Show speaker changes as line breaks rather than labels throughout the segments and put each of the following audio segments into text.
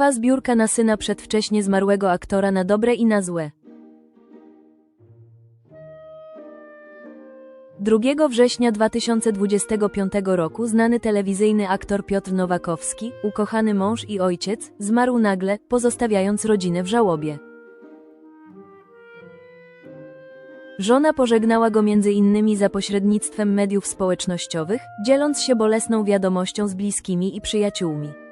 Trwa zbiórka na syna przedwcześnie zmarłego aktora na dobre i na złe. 2 września 2025 roku znany telewizyjny aktor Piotr Nowakowski, ukochany mąż i ojciec, zmarł nagle, pozostawiając rodzinę w żałobie. Żona pożegnała go między innymi za pośrednictwem mediów społecznościowych, dzieląc się bolesną wiadomością z bliskimi i przyjaciółmi.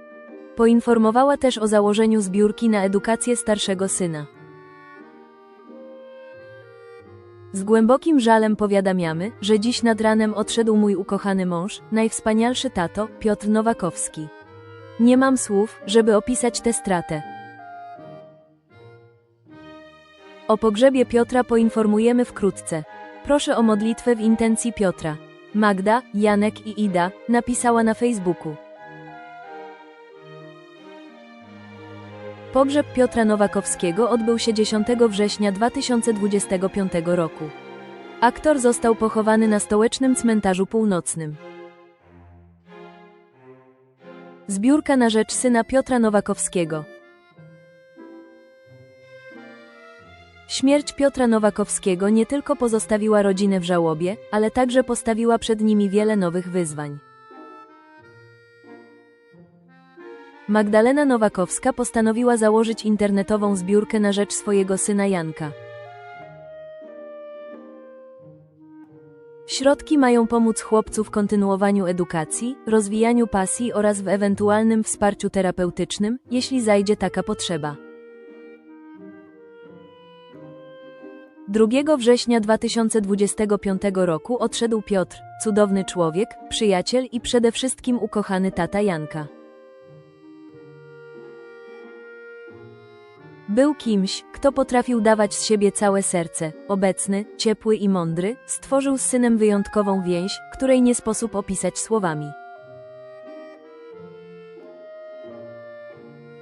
Poinformowała też o założeniu zbiórki na edukację starszego syna. Z głębokim żalem powiadamiamy, że dziś nad ranem odszedł mój ukochany mąż, najwspanialszy tato, Piotr Nowakowski. Nie mam słów, żeby opisać tę stratę. O pogrzebie Piotra poinformujemy wkrótce. Proszę o modlitwę w intencji Piotra. Magda, Janek i Ida napisała na Facebooku. Pogrzeb Piotra Nowakowskiego odbył się 10 września 2025 roku. Aktor został pochowany na stołecznym cmentarzu północnym. Zbiórka na rzecz syna Piotra Nowakowskiego. Śmierć Piotra Nowakowskiego nie tylko pozostawiła rodzinę w żałobie, ale także postawiła przed nimi wiele nowych wyzwań. Magdalena Nowakowska postanowiła założyć internetową zbiórkę na rzecz swojego syna Janka. Środki mają pomóc chłopcu w kontynuowaniu edukacji, rozwijaniu pasji oraz w ewentualnym wsparciu terapeutycznym, jeśli zajdzie taka potrzeba. 2 września 2025 roku odszedł Piotr, cudowny człowiek, przyjaciel i przede wszystkim ukochany tata Janka. Był kimś, kto potrafił dawać z siebie całe serce, obecny, ciepły i mądry, stworzył z synem wyjątkową więź, której nie sposób opisać słowami.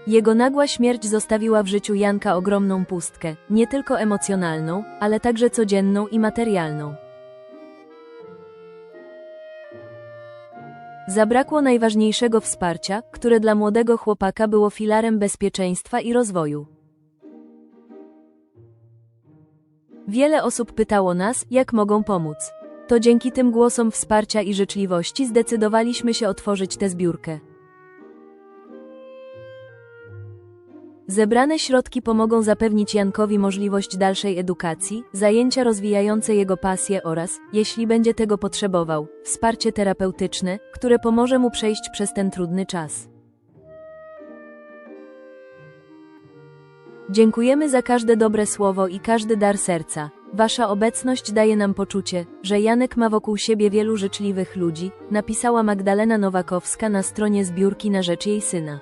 Jego nagła śmierć zostawiła w życiu Janka ogromną pustkę, nie tylko emocjonalną, ale także codzienną i materialną. Zabrakło najważniejszego wsparcia, które dla młodego chłopaka było filarem bezpieczeństwa i rozwoju. Wiele osób pytało nas, jak mogą pomóc. To dzięki tym głosom wsparcia i życzliwości zdecydowaliśmy się otworzyć tę zbiórkę. Zebrane środki pomogą zapewnić Jankowi możliwość dalszej edukacji, zajęcia rozwijające jego pasję oraz, jeśli będzie tego potrzebował, wsparcie terapeutyczne, które pomoże mu przejść przez ten trudny czas. Dziękujemy za każde dobre słowo i każdy dar serca. Wasza obecność daje nam poczucie, że Janek ma wokół siebie wielu życzliwych ludzi, napisała Magdalena Nowakowska na stronie zbiórki na rzecz jej syna.